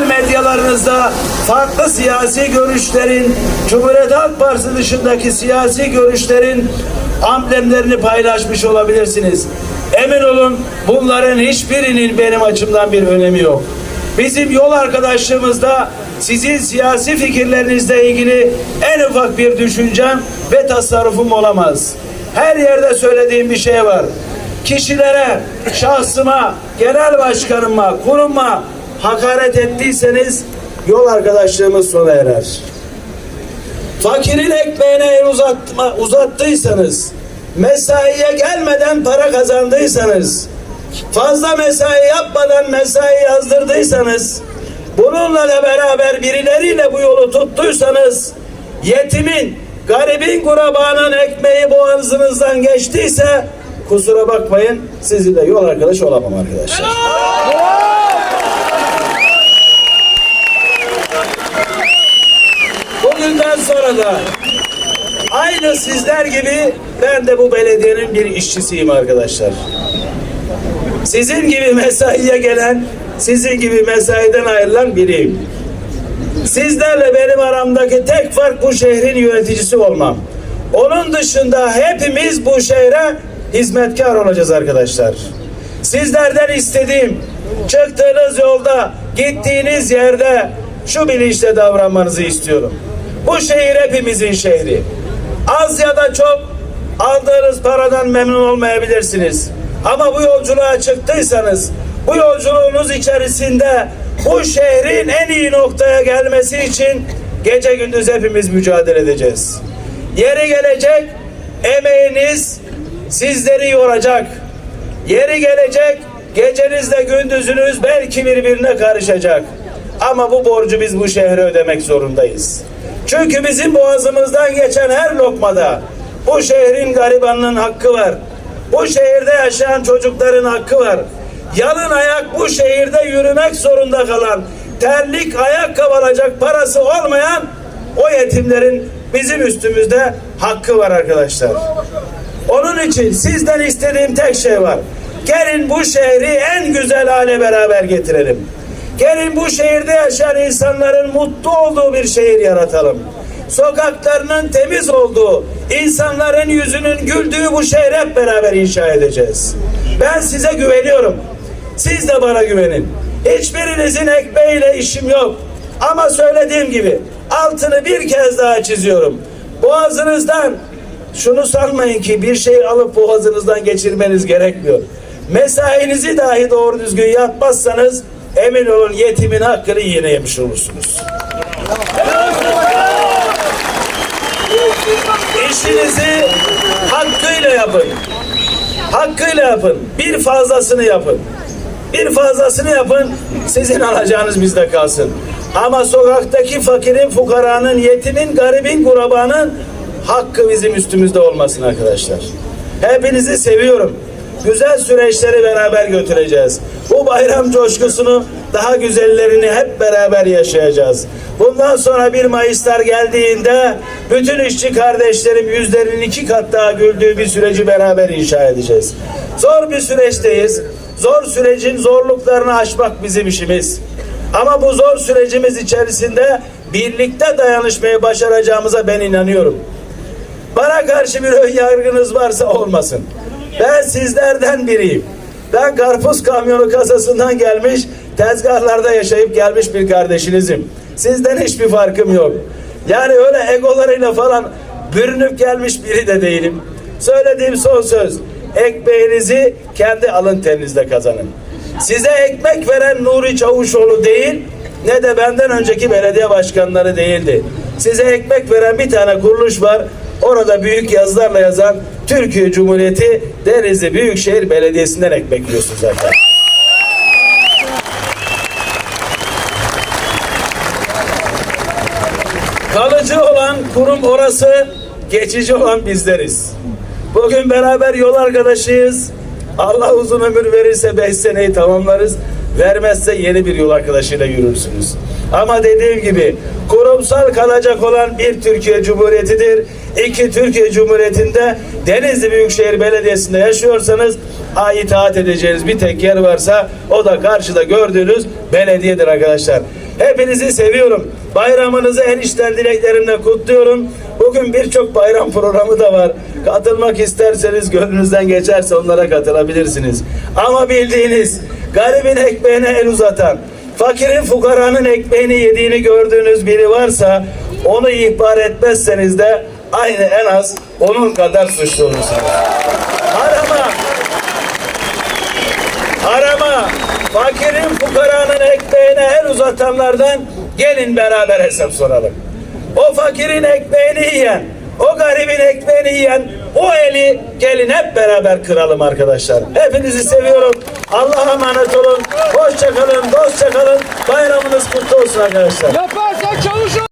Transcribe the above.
medyalarınızda farklı siyasi görüşlerin, Cumhuriyet Halk Partisi dışındaki siyasi görüşlerin amblemlerini paylaşmış olabilirsiniz. Emin olun bunların hiçbirinin benim açımdan bir önemi yok. Bizim yol arkadaşlığımızda sizin siyasi fikirlerinizle ilgili en ufak bir düşüncem ve tasarrufum olamaz. Her yerde söylediğim bir şey var. Kişilere, şahsıma, genel başkanıma, kuruma hakaret ettiyseniz yol arkadaşlığımız sona erer. Fakirin ekmeğine el uzatma, uzattıysanız, mesaiye gelmeden para kazandıysanız, fazla mesai yapmadan mesai yazdırdıysanız, bununla da beraber birileriyle bu yolu tuttuysanız, yetimin, garibin kurabanın ekmeği boğazınızdan geçtiyse, kusura bakmayın, sizinle yol arkadaş olamam arkadaşlar. Bugünden sonra da aynı sizler gibi ben de bu belediyenin bir işçisiyim arkadaşlar. Sizin gibi mesaiye gelen, sizin gibi mesaiden ayrılan biriyim. Sizlerle benim aramdaki tek fark bu şehrin yöneticisi olmam. Onun dışında hepimiz bu şehre hizmetkar olacağız arkadaşlar. Sizlerden istediğim çıktığınız yolda, gittiğiniz yerde şu bilinçle davranmanızı istiyorum. Bu şehir hepimizin şehri. Az ya da çok aldığınız paradan memnun olmayabilirsiniz. Ama bu yolculuğa çıktıysanız bu yolculuğunuz içerisinde bu şehrin en iyi noktaya gelmesi için gece gündüz hepimiz mücadele edeceğiz. Yeri gelecek emeğiniz sizleri yoracak. Yeri gelecek gecenizle gündüzünüz belki birbirine karışacak. Ama bu borcu biz bu şehre ödemek zorundayız. Çünkü bizim boğazımızdan geçen her lokmada bu şehrin garibanının hakkı var. Bu şehirde yaşayan çocukların hakkı var. Yalın ayak bu şehirde yürümek zorunda kalan, terlik ayakkabı alacak parası olmayan o yetimlerin bizim üstümüzde hakkı var arkadaşlar. Onun için sizden istediğim tek şey var. Gelin bu şehri en güzel hale beraber getirelim. Gelin bu şehirde yaşayan insanların mutlu olduğu bir şehir yaratalım. Sokaklarının temiz olduğu, insanların yüzünün güldüğü bu şehri hep beraber inşa edeceğiz. Ben size güveniyorum. Siz de bana güvenin. Hiçbirinizin ekmeğiyle işim yok. Ama söylediğim gibi altını bir kez daha çiziyorum. Boğazınızdan şunu sanmayın ki bir şey alıp boğazınızdan geçirmeniz gerekmiyor. Mesainizi dahi doğru düzgün yapmazsanız emin olun yetimin hakkını yine yemiş olursunuz. İşinizi hakkıyla yapın. Hakkıyla yapın. Bir fazlasını yapın. Bir fazlasını yapın. Sizin alacağınız bizde kalsın. Ama sokaktaki fakirin, fukaranın, yetimin, garibin, kurabanın hakkı bizim üstümüzde olmasın arkadaşlar. Hepinizi seviyorum. Güzel süreçleri beraber götüreceğiz. Bu bayram coşkusunu daha güzellerini hep beraber yaşayacağız. Bundan sonra 1 Mayıslar geldiğinde bütün işçi kardeşlerim yüzlerinin iki kat daha güldüğü bir süreci beraber inşa edeceğiz. Zor bir süreçteyiz. Zor sürecin zorluklarını aşmak bizim işimiz. Ama bu zor sürecimiz içerisinde birlikte dayanışmayı başaracağımıza ben inanıyorum. Bana karşı bir ön yargınız varsa olmasın. Ben sizlerden biriyim. Ben karpuz kamyonu kasasından gelmiş, tezgahlarda yaşayıp gelmiş bir kardeşinizim. Sizden hiçbir farkım yok. Yani öyle egolarıyla falan bürünüp gelmiş biri de değilim. Söylediğim son söz. Ekmeğinizi kendi alın terinizle kazanın. Size ekmek veren Nuri Çavuşoğlu değil, ne de benden önceki belediye başkanları değildi. Size ekmek veren bir tane kuruluş var. Orada büyük yazılarla yazan Türkiye Cumhuriyeti Denizli Büyükşehir Belediyesi'nden ekmek yiyorsunuz zaten. Kalıcı olan kurum orası, geçici olan bizleriz. Bugün beraber yol arkadaşıyız. Allah uzun ömür verirse beş seneyi tamamlarız. Vermezse yeni bir yol arkadaşıyla yürürsünüz. Ama dediğim gibi kurumsal kalacak olan bir Türkiye Cumhuriyeti'dir. İki Türkiye Cumhuriyeti'nde Denizli Büyükşehir Belediyesi'nde yaşıyorsanız ait itaat edeceğiniz bir tek yer varsa o da karşıda gördüğünüz belediyedir arkadaşlar. Hepinizi seviyorum. Bayramınızı en içten dileklerimle kutluyorum. Bugün birçok bayram programı da var. Katılmak isterseniz gönlünüzden geçerse onlara katılabilirsiniz. Ama bildiğiniz garibin ekmeğine el uzatan, fakirin fukaranın ekmeğini yediğini gördüğünüz biri varsa onu ihbar etmezseniz de aynı en az onun kadar suçlu olursunuz. Arama, arama, fakirin fukaranın ekmeğine el uzatanlardan gelin beraber hesap soralım. O fakirin ekmeğini yiyen, o garibin ekmeğini yiyen o eli gelin hep beraber kıralım arkadaşlar. Hepinizi seviyorum. Allah'a emanet olun. Hoşça kalın, dostça kalın. Bayramınız kutlu olsun arkadaşlar. Yaparsan çalışır.